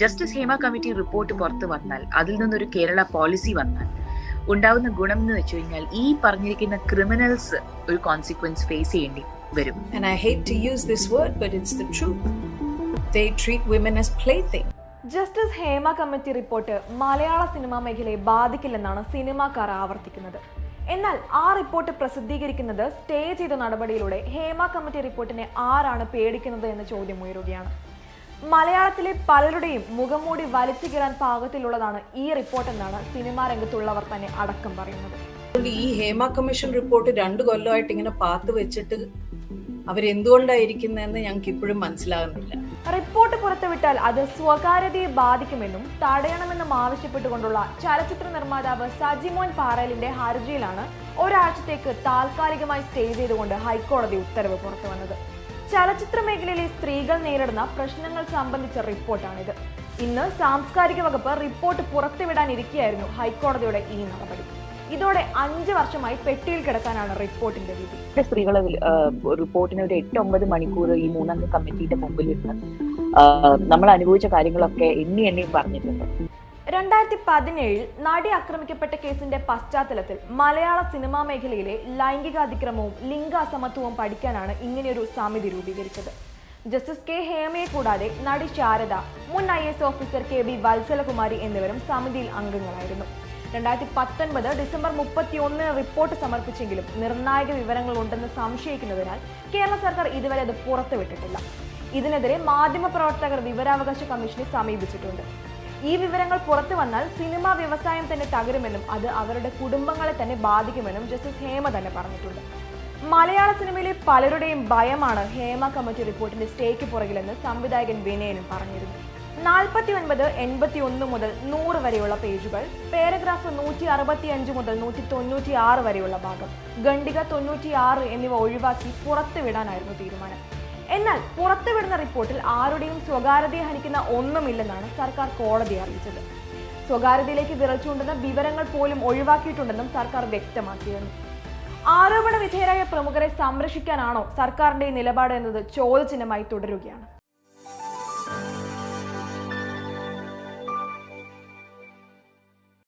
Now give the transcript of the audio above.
Justice Hema committee report പുറത്തു വന്നാൽ അതിൽ നിന്നൊരു കേരള പോളിസി വന്നാൽ ഉണ്ടാവുന്ന ഗുണം എന്ന് വെച്ചു കഴിഞ്ഞാൽ ഈ പറഞ്ഞിരിക്കുന്ന ക്രിമിനൽസ് ഒരു കോൺസിക്വൻസ് ഫേസ് ചെയ്യേണ്ടി വരും And I hate to use this word, but it's the truth. They treat women as playthings. Justice Hema committee report Malayala cinema മേഖലയെ ബാധിക്കില്ലെന്നാണ് സിനിമാക്കാർ ആവർത്തിക്കുന്നത് എന്നാൽ ആ റിപ്പോർട്ട് പ്രസിദ്ധീകരിക്കുന്നത് സ്റ്റേ ചെയ്ത നടപടിയിലൂടെ ഹേമ കമ്മിറ്റി റിപ്പോർട്ടിനെ ആരാണ് പേടിക്കുന്നത് എന്ന ചോദ്യം ഉയരുകയാണ് മലയാളത്തിലെ പലരുടെയും മുഖംമൂടി വലിച്ചു കീറാൻ പാകത്തിലുള്ളതാണ് ഈ റിപ്പോർട്ട് എന്നാണ് സിനിമാ രംഗത്തുള്ളവർ തന്നെ അടക്കം പറയുന്നത്. ഈ ഹേമ കമ്മീഷൻ റിപ്പോർട്ട് രണ്ടു കൊല്ലമായിട്ട് ഇങ്ങനെ പാത്ത് വെച്ചിട്ട് അവരെന്തുകൊണ്ടായിരിക്കുന്നതെന്ന് ഞങ്ങൾക്ക് ഇപ്പോഴും മനസ്സിലാകുന്നില്ല. റിപ്പോർട്ട് പുറത്തുവിട്ടാൽ അത് സ്വകാര്യതയെ ബാധിക്കുമെന്നും തടയണമെന്നും ആവശ്യപ്പെട്ടുകൊണ്ടുള്ള ചലച്ചിത്ര നിർമ്മാതാവ് സജിമോൻ പാറേലിന്റെ ഹർജിയിലാണ് ഒരാഴ്ചത്തേക്ക് താൽക്കാലികമായി സ്റ്റേ ചെയ്തുകൊണ്ട് ഹൈക്കോടതി ഉത്തരവ് പുറത്തുവന്നത്. ചലച്ചിത്ര മേഖലയിലെ സ്ത്രീകൾ നേരിടുന്ന പ്രശ്നങ്ങൾ സംബന്ധിച്ച റിപ്പോർട്ടാണിത്. ഇന്ന് സാംസ്കാരിക വകുപ്പ് റിപ്പോർട്ട് പുറത്തുവിടാനിരിക്കെയായിരുന്നു ഹൈക്കോടതിയുടെ ഈ നടപടി. ഇതോടെ അഞ്ച് വർഷമായി പെട്ടിയിൽ കിടക്കാനാണ് റിപ്പോർട്ടിന്റെ വിധി. സ്ത്രീകൾ റിപ്പോർട്ടിന് ഒരു എട്ട് ഒമ്പത് മണിക്കൂർ ഈ മൂന്നംഗ കമ്മിറ്റിയുടെ മുമ്പിലിരുന്ന് നമ്മൾ അനുഭവിച്ച കാര്യങ്ങളൊക്കെ എണ്ണി എണ്ണി പറഞ്ഞിട്ടുണ്ട്. രണ്ടായിരത്തി പതിനേഴിൽ നടി ആക്രമിക്കപ്പെട്ട കേസിന്റെ പശ്ചാത്തലത്തിൽ മലയാള സിനിമാ മേഖലയിലെ ലൈംഗികാതിക്രമവും ലിംഗ അസമത്വവും പഠിക്കാനാണ് ഇങ്ങനെയൊരു സമിതി രൂപീകരിച്ചത്. ജസ്റ്റിസ് കെ ഹേമയെ കൂടാതെ നടി ശാരദ മുൻ I S officer K B Vatsalakumari എന്നിവരും സമിതിയിൽ അംഗങ്ങളായിരുന്നു. രണ്ടായിരത്തി പത്തൊൻപത് ഡിസംബർ മുപ്പത്തി ഒന്നിന് റിപ്പോർട്ട് സമർപ്പിച്ചെങ്കിലും നിർണായക വിവരങ്ങൾ ഉണ്ടെന്ന് സംശയിക്കുന്നതിനാൽ കേരള സർക്കാർ ഇതുവരെ അത് പുറത്തുവിട്ടിട്ടില്ല. ഇതിനെതിരെ മാധ്യമപ്രവർത്തകർ വിവരാവകാശ കമ്മീഷനെ സമീപിച്ചിട്ടുണ്ട്. ഈ വിവരങ്ങൾ പുറത്തു വന്നാൽ സിനിമാ വ്യവസായം തന്നെ തകരുമെന്നും അത് അവരുടെ കുടുംബങ്ങളെ തന്നെ ബാധിക്കുമെന്നും ജസ്റ്റിസ് ഹേമ തന്നെ പറഞ്ഞിട്ടുണ്ട്. മലയാള സിനിമയിലെ പലരുടെയും ഭയമാണ് ഹേമ കമ്മിറ്റി റിപ്പോർട്ടിന്റെ സ്റ്റേക്ക് പുറകിലെന്ന് സംവിധായകൻ വിനയനും പറഞ്ഞിരുന്നു. നാൽപ്പത്തി ഒൻപത് എൺപത്തി ഒന്ന് മുതൽ നൂറ് വരെയുള്ള പേജുകൾ പാരഗ്രാഫ് നൂറ്റി അറുപത്തി അഞ്ച് മുതൽ നൂറ്റി തൊണ്ണൂറ്റി ആറ് വരെയുള്ള ഭാഗം ഖണ്ഡിക തൊണ്ണൂറ്റി ആറ് എന്നിവ ഒഴിവാക്കി പുറത്തുവിടാനായിരുന്നു തീരുമാനം. എന്നാൽ പുറത്തുവിടുന്ന റിപ്പോർട്ടിൽ ആരുടെയും സ്വകാര്യതയെ ഹനിക്കുന്ന ഒന്നുമില്ലെന്നാണ് സർക്കാർ കോടതിയെ അറിയിച്ചത്. സ്വകാര്യതയിലേക്ക് വിറച്ചുകൊണ്ടെന്ന വിവരങ്ങൾ പോലും ഒഴിവാക്കിയിട്ടുണ്ടെന്നും സർക്കാർ വ്യക്തമാക്കിയിരുന്നു. ആരോപണ വിധേയരായ പ്രമുഖരെ സംരക്ഷിക്കാനാണോ സർക്കാരിന്റെ നിലപാട് എന്നത് ചോദ്യചിഹ്നമായി തുടരുകയാണ്.